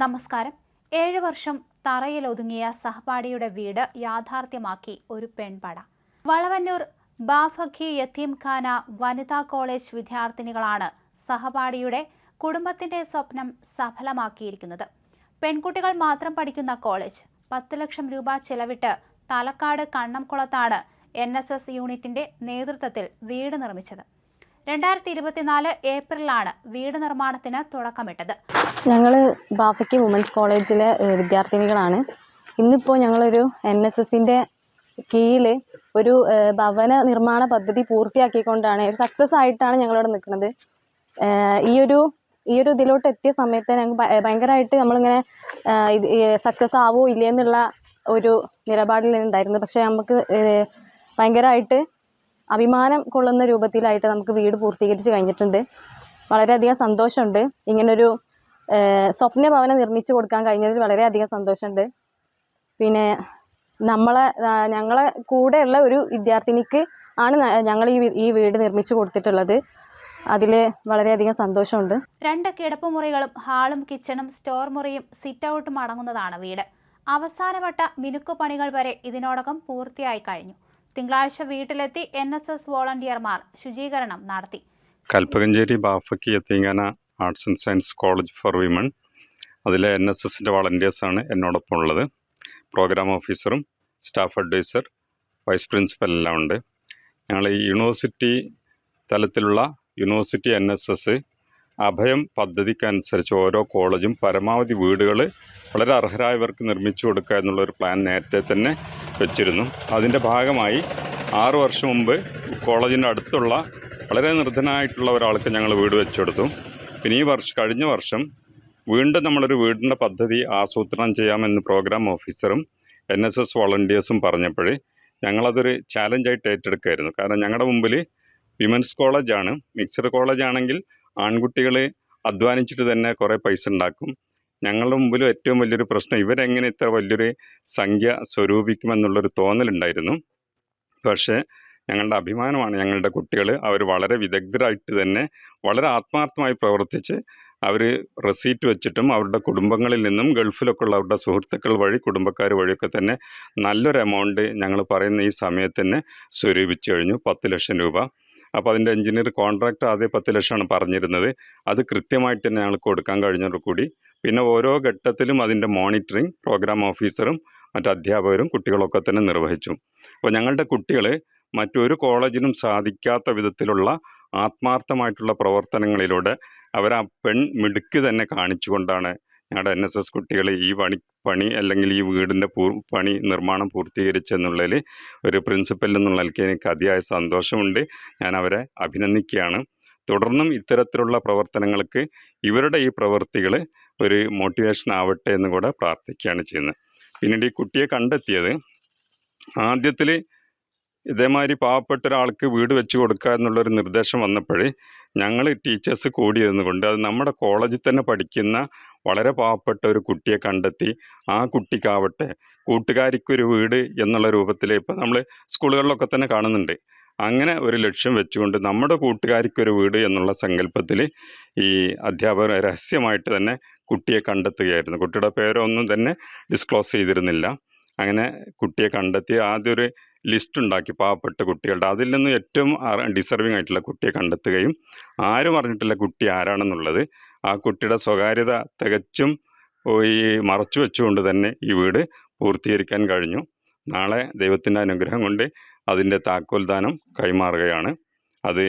നമസ്കാരം. ഏഴ് വർഷം തറയിലൊതുങ്ങിയ സഹപാഠിയുടെ വീട് യാഥാർത്ഥ്യമാക്കി ഒരു പെൺപട. വളവന്നൂർ ബാഫഖി യത്തീംഖാന വനിതാ കോളേജ് വിദ്യാർത്ഥിനികളാണ് സഹപാഠിയുടെ കുടുംബത്തിന്റെ സ്വപ്നം സഫലമാക്കിയിരിക്കുന്നത്. പെൺകുട്ടികൾ മാത്രം പഠിക്കുന്ന കോളേജ് പത്ത് ലക്ഷം രൂപ ചെലവിട്ട് തലക്കാട് കണ്ണംകുളത്താണ് എൻ എസ് എസ് യൂണിറ്റിന്റെ നേതൃത്വത്തിൽ വീട് നിർമ്മിച്ചത്. രണ്ടായിരത്തി ഇരുപത്തിനാല് ഏപ്രിലാണ് വീട് നിർമ്മാണത്തിന് തുടക്കമിട്ടത്. ഞങ്ങൾ ബാഫയ്ക്ക് വുമൻസ് കോളേജിലെ വിദ്യാർത്ഥിനികളാണ്. ഇന്നിപ്പോൾ ഞങ്ങളൊരു എൻ എസ് എസിന്റെ കീഴിൽ ഒരു ഭവന നിർമ്മാണ പദ്ധതി പൂർത്തിയാക്കിക്കൊണ്ടാണ് ഒരു സക്സസ് ആയിട്ടാണ് ഞങ്ങളിവിടെ നിൽക്കുന്നത്. ഈ ഒരു ഈ ഒരു ഇതിലോട്ട് എത്തിയ സമയത്ത് ഞങ്ങൾക്ക് ഭയങ്കരമായിട്ട് നമ്മളിങ്ങനെ ഇത് സക്സസ് ആവോ ഇല്ലേ എന്നുള്ള ഒരു നിലപാടിലുണ്ടായിരുന്നു പക്ഷേ നമുക്ക് ഭയങ്കരമായിട്ട് അഭിമാനം കൊള്ളുന്ന രൂപത്തിലായിട്ട് നമുക്ക് വീട് പൂർത്തീകരിച്ച് കഴിഞ്ഞിട്ടുണ്ട്. വളരെയധികം സന്തോഷമുണ്ട്. ഇങ്ങനൊരു സ്വപ്ന ഭവനം നിർമ്മിച്ചു കൊടുക്കാൻ കഴിഞ്ഞതിൽ വളരെയധികം സന്തോഷമുണ്ട്. പിന്നെ നമ്മളെ ഞങ്ങളെ കൂടെയുള്ള ഒരു വിദ്യാർത്ഥിനിക്ക് ആണ് ഞങ്ങൾ ഈ ഈ വീട് നിർമ്മിച്ചു കൊടുത്തിട്ടുള്ളത്. അതിൽ വളരെയധികം സന്തോഷമുണ്ട്. രണ്ട് കിടപ്പുമുറികളും ഹാളും കിച്ചണും സ്റ്റോർ മുറിയും സിറ്റ് ഔട്ടും അടങ്ങുന്നതാണ് വീട്. അവസാനവട്ട മിനുക്കുപണികൾ വരെ ഇതിനോടകം പൂർത്തിയായി കഴിഞ്ഞു. തിങ്കളാഴ്ച വീട്ടിലെത്തി എൻ എസ് എസ് വോളണ്ടിയർമാർ ശുചീകരണം നടത്തി. Kalpakanchery Bafakhy Yatheemkhana arts and science college for women. അതിലെ എൻ എസ് എസിന്റെ വളണ്ടിയേഴ്സാണ് എന്നോടൊപ്പം ഉള്ളത്. പ്രോഗ്രാം ഓഫീസറും സ്റ്റാഫ് അഡ്വൈസർ വൈസ് പ്രിൻസിപ്പൽ എല്ലാം ഉണ്ട്. ഞങ്ങൾ ഈ യൂണിവേഴ്സിറ്റി തലത്തിലുള്ള യൂണിവേഴ്സിറ്റി എൻ എസ് എസ് അഭയം പദ്ധതിക്കനുസരിച്ച് ഓരോ കോളേജും പരമാവധി വീടുകൾ വളരെ അർഹരായവർക്ക് നിർമ്മിച്ചു കൊടുക്കുക എന്നുള്ളൊരു പ്ലാൻ നേരത്തെ തന്നെ വെച്ചിരുന്നു. അതിന്റെ ഭാഗമായി ആറ് വർഷം മുമ്പ് കോളേജിന്റെ അടുത്തുള്ള വളരെ നിർധനായിട്ടുള്ള ഒരാൾക്ക് ഞങ്ങൾ വീട് വെച്ചെടുത്തു. പിന്നെ ഈ വർഷം കഴിഞ്ഞ വർഷം വീണ്ടും നമ്മളൊരു വീടിന്റെ പദ്ധതി ആസൂത്രണം ചെയ്യാമെന്ന് പ്രോഗ്രാം ഓഫീസറും എൻ എസ് എസ് വോളണ്ടിയേഴ്സും പറഞ്ഞപ്പോൾ ഞങ്ങളതൊരു ചാലഞ്ചായിട്ട് ഏറ്റെടുക്കുമായിരുന്നു കാരണം ഞങ്ങളുടെ മുമ്പിൽ വിമൻസ് കോളേജാണ്. മിക്സഡ് കോളേജാണെങ്കിൽ ആൺകുട്ടികൾ അധ്വാനിച്ചിട്ട് തന്നെ കുറേ പൈസ ഉണ്ടാക്കും. ഞങ്ങളുടെ മുമ്പിൽ ഏറ്റവും വലിയൊരു പ്രശ്നം ഇവരെങ്ങനെ ഇത്ര വലിയൊരു സംഖ്യ സ്വരൂപിക്കുമെന്നുള്ളൊരു തോന്നലുണ്ടായിരുന്നു. പക്ഷേ ഞങ്ങളുടെ അഭിമാനമാണ് ഞങ്ങളുടെ കുട്ടികൾ അവർ വളരെ വിദഗ്ധരായിട്ട് തന്നെ വളരെ ആത്മാർത്ഥമായി പ്രവർത്തിച്ച് അവർ റെസീറ്റ് വെച്ചിട്ടും അവരുടെ കുടുംബങ്ങളിൽ നിന്നും ഗൾഫിലൊക്കെ ഉള്ള അവരുടെ സുഹൃത്തുക്കൾ വഴി കുടുംബക്കാർ വഴിയൊക്കെ തന്നെ നല്ലൊരു എമൗണ്ട് ഞങ്ങൾ പറയുന്ന ഈ സമയത്ത് തന്നെ സ്വരൂപിച്ചു കഴിഞ്ഞു. പത്ത് ലക്ഷം രൂപ. അപ്പോൾ അതിന്റെ എഞ്ചിനീയർ കോൺട്രാക്ട് ആദ്യം പത്ത് ലക്ഷമാണ് പറഞ്ഞിരുന്നത്. അത് കൃത്യമായിട്ട് തന്നെ ഞങ്ങൾ കൊടുക്കാൻ കഴിഞ്ഞവർ കൂടി. പിന്നെ ഓരോ ഘട്ടത്തിലും അതിന്റെ മോണിറ്ററിങ് പ്രോഗ്രാം ഓഫീസറും മറ്റ് അധ്യാപകരും കുട്ടികളൊക്കെ തന്നെ നിർവഹിച്ചു. അപ്പോൾ ഞങ്ങളുടെ കുട്ടികൾ മറ്റൊരു കോളേജിനും സാധിക്കാത്ത വിധത്തിലുള്ള ആത്മാർത്ഥമായിട്ടുള്ള പ്രവർത്തനങ്ങളിലൂടെ അവർ ആ പെൺ മിടുക്ക് തന്നെ കാണിച്ചുകൊണ്ടാണ് ഞങ്ങളുടെ എൻ എസ് എസ് കുട്ടികൾ ഈ പണി പണി അല്ലെങ്കിൽ ഈ വീടിന്റെ പൂർ പണി നിർമ്മാണം പൂർത്തീകരിച്ചെന്നുള്ളതിൽ ഒരു പ്രിൻസിപ്പൽ എന്നുള്ള നിലയ്ക്ക് എനിക്ക് അതിയായ സന്തോഷമുണ്ട്. ഞാൻ അവരെ അഭിനന്ദിക്കുകയാണ്. തുടർന്നും ഇത്തരത്തിലുള്ള പ്രവർത്തനങ്ങൾക്ക് ഇവരുടെ ഈ പ്രവൃത്തികൾ ഒരു മോട്ടിവേഷൻ ആവട്ടെ എന്ന് കൂടെ പ്രാർത്ഥിക്കുകയാണ് ചെയ്യുന്നത്. പിന്നീട് ഈ കുട്ടിയെ കണ്ടെത്തിയത് ആദ്യത്തിൽ ഇതേമാതിരി പാവപ്പെട്ട ഒരാൾക്ക് വീട് വെച്ച് കൊടുക്കുക എന്നുള്ളൊരു നിർദ്ദേശം വന്നപ്പോൾ ഞങ്ങൾ ടീച്ചേഴ്സ് കൂടിയിരുന്നു കൊണ്ട് അത് നമ്മുടെ കോളേജിൽ തന്നെ പഠിക്കുന്ന വളരെ പാവപ്പെട്ട ഒരു കുട്ടിയെ കണ്ടെത്തി ആ കുട്ടിക്കാവട്ടെ കൂട്ടുകാരിക്കൊരു വീട് എന്നുള്ള രൂപത്തിൽ ഇപ്പം നമ്മൾ സ്കൂളുകളിലൊക്കെ തന്നെ കാണുന്നുണ്ട്. അങ്ങനെ ഒരു ലക്ഷ്യം വെച്ചുകൊണ്ട് നമ്മുടെ കൂട്ടുകാരിക്കൊരു വീട് എന്നുള്ള സങ്കല്പത്തിൽ ഈ അധ്യാപകർ രഹസ്യമായിട്ട് തന്നെ കുട്ടിയെ കണ്ടെത്തുകയായിരുന്നു. കുട്ടിയുടെ പേരൊന്നും തന്നെ ഡിസ്ക്ലോസ് ചെയ്തിരുന്നില്ല. അങ്ങനെ കുട്ടിയെ കണ്ടെത്തി ആദ്യ ഒരു ലിസ്റ്റ് ഉണ്ടാക്കി പാവപ്പെട്ട കുട്ടികളുടെ. അതിൽ നിന്ന് ഏറ്റവും ഡിസർവിങ് ആയിട്ടുള്ള കുട്ടിയെ കണ്ടെത്തുകയും ആരും അറിഞ്ഞിട്ടില്ല കുട്ടി ആരാണെന്നുള്ളത്. ആ കുട്ടിയുടെ സ്വകാര്യത തികച്ചും ഈ മറച്ചു വെച്ചുകൊണ്ട് തന്നെ ഈ വീട് പൂർത്തീകരിക്കാൻ കഴിഞ്ഞു. നാളെ ദൈവത്തിന്റെ അനുഗ്രഹം കൊണ്ട് അതിന്റെ താക്കോൽദാനം കൈമാറുകയാണ്. അത്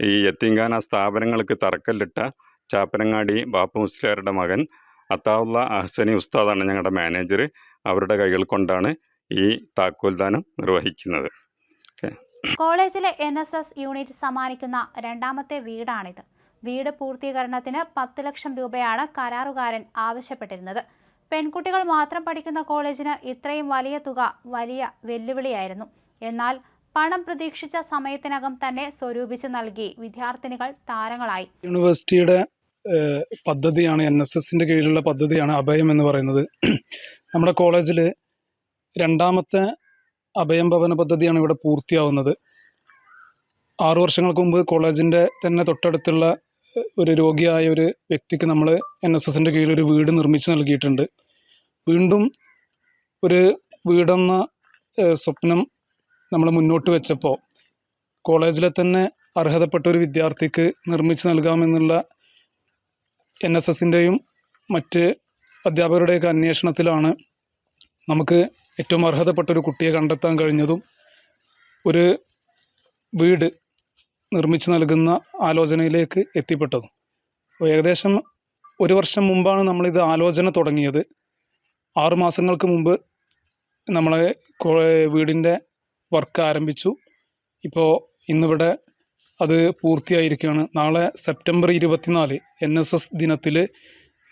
ഈ യത്തീങ്കാന സ്ഥാപനങ്ങൾക്ക് തറക്കല്ലിട്ട ചാപ്പനങ്ങാടി ബാപ്പു മുസ്ലിയാരുടെ മകൻ അത്താവുള്ള അഹ്സനി ഉസ്താദാണ് ഞങ്ങളുടെ മാനേജർ. അവരുടെ കൈകൾ കൊണ്ടാണ് ഈ താക്കോൽദാനം നിർവഹിക്കുന്നത്. കോളേജിലെ എൻ എസ് എസ് യൂണിറ്റ് സമ്മാനിക്കുന്ന രണ്ടാമത്തെ വീടാണിത്. വീട് പൂർത്തീകരണത്തിന് പത്ത് ലക്ഷം രൂപയാണ് കരാറുകാരൻ ആവശ്യപ്പെട്ടിരുന്നത്. പെൺകുട്ടികൾ മാത്രം പഠിക്കുന്ന കോളേജിന് ഇത്രയും വലിയ തുക വലിയ വെല്ലുവിളിയായിരുന്നു. എന്നാൽ പണം പ്രതീക്ഷിച്ച സമയത്തിനകം തന്നെ സ്വരൂപിച്ച് നൽകി വിദ്യാർത്ഥിനികൾ താരങ്ങളായി. യൂണിവേഴ്സിറ്റിയുടെ പദ്ധതിയാണ് എൻ എസ് എസിന്റെ കീഴിലുള്ള പദ്ധതിയാണ് അഭയം എന്ന് പറയുന്നത്. നമ്മുടെ കോളേജിൽ രണ്ടാമത്തെ അഭയം ഭവന പദ്ധതിയാണ് ഇവിടെ പൂർത്തിയാവുന്നത്. ആറു വർഷങ്ങൾക്ക് മുമ്പ് കോളേജിന്റെ തന്നെ തൊട്ടടുത്തുള്ള ഒരു രോഗിയായ ഒരു വ്യക്തിക്ക് നമ്മൾ എൻ എസ് എസിന്റെ കീഴിൽ ഒരു വീട് നിർമ്മിച്ച് നൽകിയിട്ടുണ്ട്. വീണ്ടും ഒരു വീടെന്ന സ്വപ്നം നമ്മൾ മുന്നോട്ട് വെച്ചപ്പോൾ കോളേജിലെ തന്നെ അർഹതപ്പെട്ട ഒരു വിദ്യാർത്ഥിക്ക് നിർമ്മിച്ച് നൽകാമെന്നുള്ള എൻ എസ് എസിന്റെയും മറ്റ് അധ്യാപകരുടെയൊക്കെ അന്വേഷണത്തിലാണ് നമുക്ക് ഏറ്റവും അർഹതപ്പെട്ട ഒരു കുട്ടിയെ കണ്ടെത്താൻ കഴിഞ്ഞതും. ഒരു വീട് നിർമ്മിച്ച് നൽകുന്ന ആലോചനയിലേക്ക് എത്തിപ്പെട്ടത്. അപ്പോൾ ഏകദേശം ഒരു വർഷം മുമ്പാണ് നമ്മളിത് ആലോചന തുടങ്ങിയത്. ആറ് മാസങ്ങൾക്ക് മുമ്പ് നമ്മളെ വീടിന്റെ വർക്ക് ആരംഭിച്ചു. ഇപ്പോൾ ഇന്നിവിടെ അത് പൂർത്തിയായിരിക്കുകയാണ്. നാളെ സെപ്റ്റംബർ ഇരുപത്തിനാല് എൻ എസ് എസ് ദിനത്തിൽ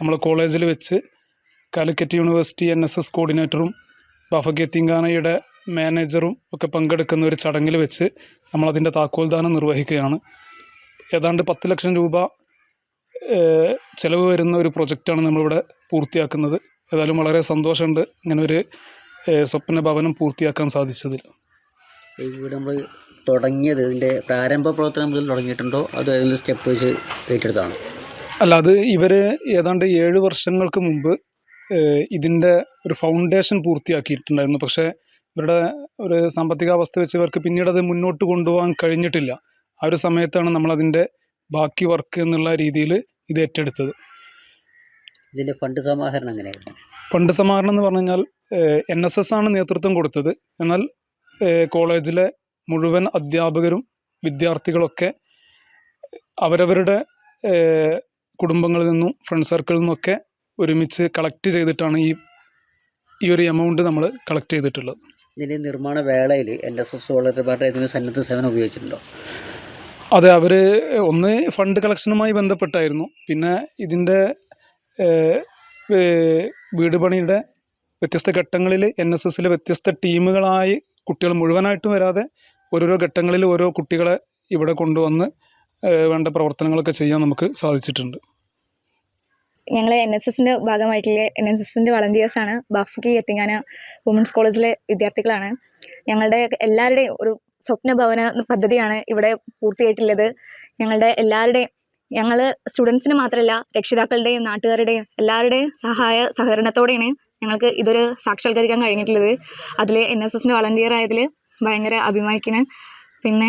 നമ്മൾ കോളേജിൽ വെച്ച് Calicut university N S S കോർഡിനേറ്ററും ബഫ തിങ്കാനയുടെ മാനേജറും ഒക്കെ പങ്കെടുക്കുന്ന ഒരു ചടങ്ങിൽ വെച്ച് നമ്മളതിന്റെ താക്കോൽദാനം നിർവഹിക്കുകയാണ്. ഏതാണ്ട് പത്ത് ലക്ഷം രൂപ ചിലവ് വരുന്ന ഒരു പ്രൊജക്റ്റാണ് നമ്മളിവിടെ പൂർത്തിയാക്കുന്നത്. ഏതായാലും വളരെ സന്തോഷമുണ്ട് ഇങ്ങനെ ഒരു സ്വപ്ന ഭവനം പൂർത്തിയാക്കാൻ സാധിച്ചതിൽ. ഇവിടെ നമ്മൾ തുടങ്ങിയത് ഇതിന്റെ പ്രാരംഭ പ്രവർത്തനം മുതൽ തുടങ്ങിയിട്ടുണ്ടോ? അതോ ഏതെങ്കിലും സ്റ്റെപ്പ് വെച്ച് ഏറ്റെടുത്താണ് അല്ല അത് ഇവർ ഏതാണ്ട് ഏഴ് വർഷങ്ങൾക്ക് മുമ്പ് ഇതിന്റെ ഒരു ഫൗണ്ടേഷൻ പൂർത്തിയാക്കിയിട്ടുണ്ടായിരുന്നു. പക്ഷേ ഇവരുടെ ഒരു സാമ്പത്തിക അവസ്ഥ വെച്ച് ഇവർക്ക് പിന്നീട് അത് മുന്നോട്ട് കൊണ്ടുപോകാൻ കഴിഞ്ഞിട്ടില്ല. ആ ഒരു സമയത്താണ് നമ്മളതിന്റെ ബാക്കി വർക്ക് എന്നുള്ള രീതിയിൽ ഇത് ഏറ്റെടുത്തത്. ഇതിന്റെ ഫണ്ട് സമാഹരണം എങ്ങനെയായിരുന്നു? ഫണ്ട് സമാഹരണം എന്ന് പറഞ്ഞു കഴിഞ്ഞാൽ എൻ എസ് എസ് ആണ് നേതൃത്വം കൊടുത്തത്. എന്നാൽ കോളേജിലെ മുഴുവൻ അധ്യാപകരും വിദ്യാർത്ഥികളൊക്കെ അവരവരുടെ കുടുംബങ്ങളിൽ നിന്നും ഫ്രണ്ട് സർക്കിളിൽ നിന്നൊക്കെ ഒരുമിച്ച് കളക്ട് ചെയ്തിട്ടാണ് ഈ ഈ ഒരു എമൗണ്ട് നമ്മൾ കളക്ട് ചെയ്തിട്ടുള്ളത്. ഇതിന്റെ നിർമ്മാണ വേളയിൽ എൻ എസ് എസ് വോളണ്ടിയർമാരുടെ സന്നദ്ധ സേവനം ഉപയോഗിച്ചിട്ടുണ്ടോ? അതെ അവർ ഒന്ന് ഫണ്ട് കളക്ഷനുമായി ബന്ധപ്പെട്ടായിരുന്നു. പിന്നെ ഇതിന്റെ വീട് പണിയുടെ വ്യത്യസ്ത ഘട്ടങ്ങളിൽ എൻ എസ് എസിലെ വ്യത്യസ്ത ടീമുകളായി കുട്ടികൾ മുഴുവനായിട്ടും വരാതെ ഓരോരോ ഘട്ടങ്ങളിൽ ഓരോ കുട്ടികളെ ഇവിടെ കൊണ്ടുവന്ന് വേണ്ട പ്രവർത്തനങ്ങളൊക്കെ ചെയ്യാൻ നമുക്ക് സാധിച്ചിട്ടുണ്ട്. ഞങ്ങൾ എൻ എസ് എസിന്റെ ഭാഗമായിട്ടുള്ള എൻ എസ് എസിന്റെ വളണ്ടിയേഴ്സാണ്. ബാഫക്കി എത്തിങ്ങാന വുമൻസ് കോളേജിലെ വിദ്യാർത്ഥികളാണ്. ഞങ്ങളുടെ എല്ലാവരുടെയും ഒരു സ്വപ്ന ഭവന പദ്ധതിയാണ് ഇവിടെ പൂർത്തിയായിട്ടുള്ളത്. ഞങ്ങളുടെ എല്ലാവരുടെയും ഞങ്ങൾ സ്റ്റുഡൻസിന് മാത്രമല്ല രക്ഷിതാക്കളുടെയും നാട്ടുകാരുടെയും എല്ലാവരുടെയും സഹായ സഹകരണത്തോടെയാണ് ഞങ്ങൾക്ക് ഇതൊരു സാക്ഷാത്കരിക്കാൻ കഴിഞ്ഞിട്ടുള്ളത്. അതിൽ എൻ എസ് എസിന്റെ വളണ്ടിയർ ആയതിൽ ഭയങ്കര അഭിമാനിക്കുന്നു പിന്നെ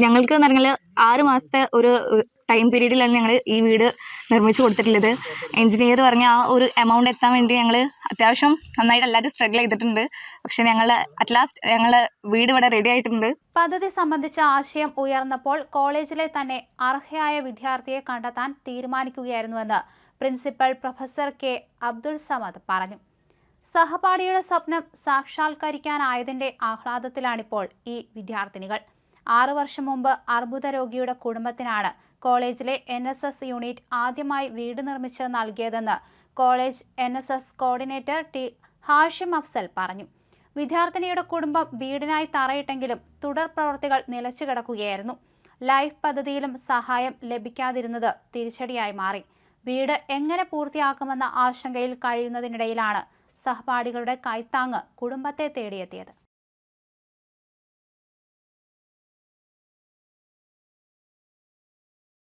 ഞങ്ങൾക്ക് എന്ന് പറഞ്ഞാൽ ആറ് മാസത്തെ ഒരു ടൈം പീരീഡിലാണ് ഞങ്ങൾ ഈ വീട് നിർമ്മിച്ചു കൊടുത്തിട്ടുള്ളത്. എഞ്ചിനീയർ പറഞ്ഞ ആ ഒരു എമൗണ്ട് എത്താൻ വേണ്ടി ഞങ്ങൾ അത്യാവശ്യം നന്നായിട്ട് എല്ലാവരും സ്ട്രഗിൾ ചെയ്തിട്ടുണ്ട്. പക്ഷെ ഞങ്ങൾ അറ്റ് ലാസ്റ്റ് ഞങ്ങൾ വീട് ഇവിടെ റെഡി ആയിട്ടുണ്ട്. പദ്ധതി സംബന്ധിച്ച ആശയം ഉയർന്നപ്പോൾ കോളേജിലെ തന്നെ അർഹയായ വിദ്യാർത്ഥിയെ കണ്ടെത്താൻ തീരുമാനിക്കുകയായിരുന്നുവെന്ന് principal professor K Abdul Samad പറഞ്ഞു. സഹപാഠിയുടെ സ്വപ്നം സാക്ഷാത്കരിക്കാനായതിന്റെ ആഹ്ലാദത്തിലാണിപ്പോൾ ഈ വിദ്യാർത്ഥിനികൾ. ആറു വർഷം മുമ്പ് അർബുദ രോഗിയുടെ കുടുംബത്തിനാണ് കോളേജിലെ എൻ എസ് എസ് യൂണിറ്റ് ആദ്യമായി വീട് നിർമ്മിച്ച് നൽകിയതെന്ന് college N S S coordinator T Hashim Afsal പറഞ്ഞു. വിദ്യാർത്ഥിനിയുടെ കുടുംബം വീടിനായി തറയിട്ടെങ്കിലും തുടർ പ്രവർത്തികൾ നിലച്ചു കിടക്കുകയായിരുന്നു. ലൈഫ് പദ്ധതിയിലും സഹായം ലഭിക്കാതിരുന്നത് തിരിച്ചടിയായി മാറി. വീട് എങ്ങനെ പൂർത്തിയാക്കുമെന്ന ആശങ്കയിൽ കഴിയുന്നതിനിടയിലാണ് സഹപാഠികളുടെ കൈത്താങ്ങ് കുടുംബത്തെ തേടിയെത്തിയത്.